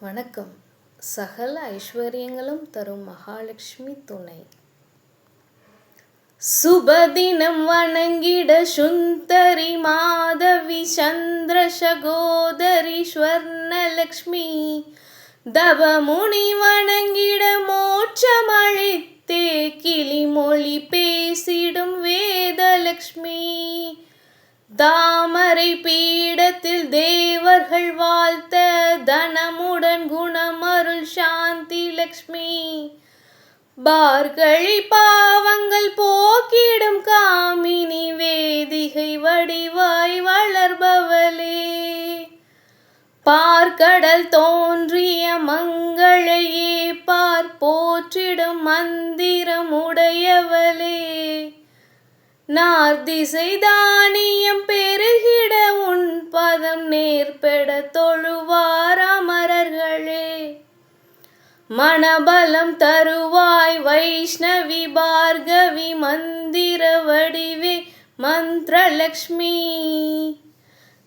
வணக்கம். சகல ஐஸ்வர்யங்களும் தரும் மகாலட்சுமி துணை. சுபதினம் வணங்கிட சுந்தரி மாதவி சந்திர சகோதரி ஸ்வர்ணலக்ஷ்மி. தவமுனி வணங்கிட மோட்சமளித்தே கிளிமொழி பேசிடும் வேதலக்ஷ்மி. தாமரை பீடத்தில் தேவர்கள் வாழ்த்த தனமுடன் குணமருள் சாந்தி லக்ஷ்மி. பார்கழி பாவங்கள் போக்கிடும் காமினி வேதிகை வடிவாய் வளர்பவளே. பார்க்கடல் தோன்றிய மங்களையே பார் போற்றிடும் மந்திரம் உடையவளே. நார்திசை தானியம் பெருகிட பாதம் நேர்பெட தொழுவார் அமரர்களே. மனபலம் தருவாய் வைஷ்ணவி பார்கவி மந்திர வடிவே மந்திரலக்ஷ்மி.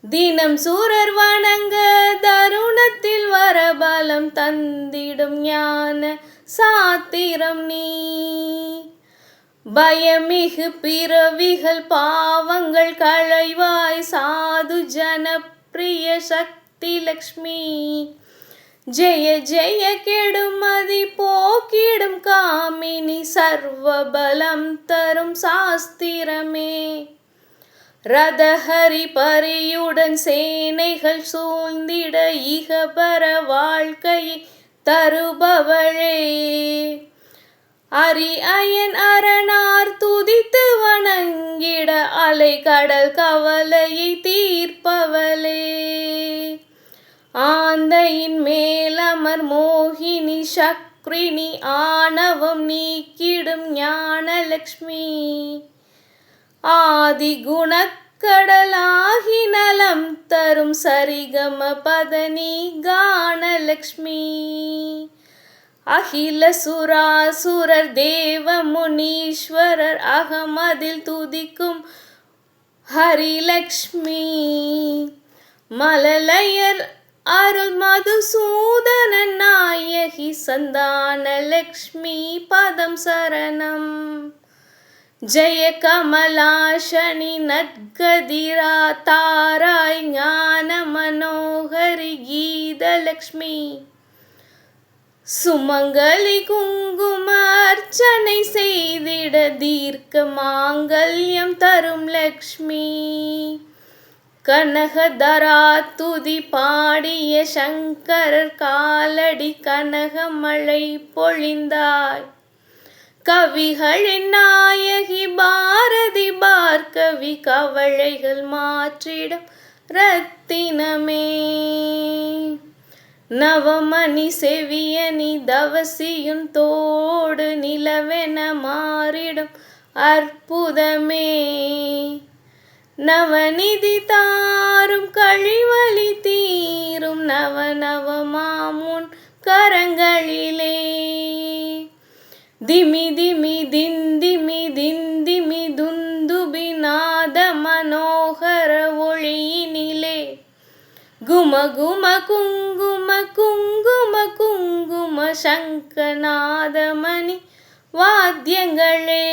தினம் சூரர் வணங்க தருணத்தில் வரபலம் தந்திடும் ஞான சாத்திரம் நீ. பயமிகு பிறவிகள் பாவங்கள் களைவாய் சாது ஜனப்பிரிய சக்தி லக்ஷ்மி. ஜெய ஜெய கெடுமதி போக்கிடும் காமினி சர்வபலம் தரும் சாஸ்திரமே. ரதஹரி பரியுடன் சேனைகள் சூழ்ந்திட இகபர வாழ்க்கையை தருபவளே. அரி அயன் அரணார் துதித்து வணங்கிட அலை கடல் கவலையை தீர்ப்பவளே. ஆந்தையின் மேலமர் மோகினி சக்ரினி ஆணவம் நீக்கிடும் ஞானலக்ஷ்மி. ஆதி குணக்கடலாகி நலம் தரும் சரிகம பதனி கானலக்ஷ்மி அகில சுராசுரர் தேவ முனீஸ்வரர் அகமதில் துதிக்கும் ஹரிலக்ஷ்மி. மலலையர் அருள் மதுசூதன நாயகி சந்தான லக்ஷ்மி பதம் சரணம். ஜெய கமலாஷனி நத்கதிரா தாராய் ஞான மனோகரி கீதலக்ஷ்மி சுமங்கலி குங்குமார்ச்சனை செய்திட தீர்க்க மாங்கல்யம் தரும் லக்ஷ்மி. கனகதரா துதி பாடிய சங்கரர் காலடி கனகமழை பொழிந்தாய். கவிகளின் நாயகி பாரதி பார்க்கவி கவளைகள் மாற்றிடம் ரத்தினமே. நவமணி செவியனி தவசியும் தோடு நிலவென மாறிடும் அற்புதமே. நவநிதி தாரும் கழிவழி தீரும் நவ நவமாமுன் கரங்களிலே. திமி திமி திந்திமி திந்திமி துந்துபி நாத மனோகர ஒளியினிலே. கும கும குங்கும குங்கும குங்கும சங்கநாதமணி வாத்தியங்களே.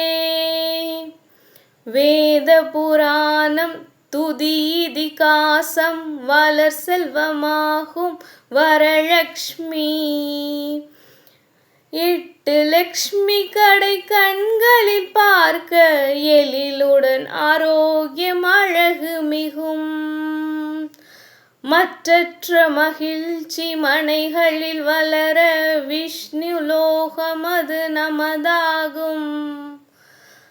வேத புராணம் துதி இதிகாசம் வளர் செல்வமாகும் வரலக்ஷ்மி. எட்டு லக்ஷ்மி கடை கண்களில் பார்க்க எழிலுடன் ஆரோக்கியம் அழகு மிகும். மற்றற்ற மகிழ்ச்சி மனைகளில் வளர விஷ்ணு லோகமது நமதாகும்.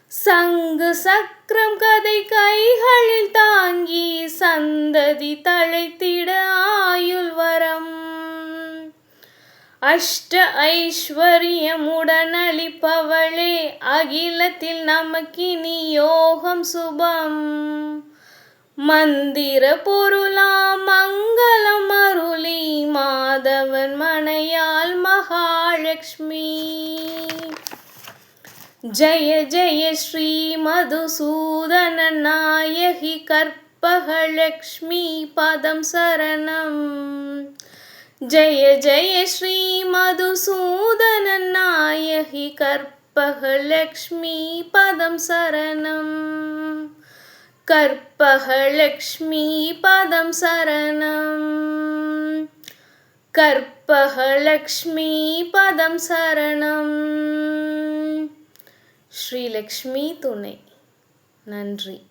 சங்கு சக்கரம் கதை கைகளில் தாங்கி சந்ததி தழைத்திட ஆயுள் வரம். அஷ்ட ஐஸ்வர்யமுடன் அளிப்பவளே அகிலத்தில் நமக்கினி யோகம் சுபம். மந்திர பொருளா மங்களம் அருளி மாதவன் மனையால் மகாலட்சுமி. ஜய ஜய ஸ்ரீ மதுசூதன நாயகி கற்பகலக்ஷ்மி பதம் சரணம். ஜய ஜய ஸ்ரீ மதுசூதன நாயகி கற்பகலக்ஷ்மி பதம் சரணம். கற்பகலக்ஷ்மிபதம் சரணம். கற்பகலக்ஷ்மிபதம் சரணம். ஸ்ரீலக்ஷ்மி துணை. நன்றி.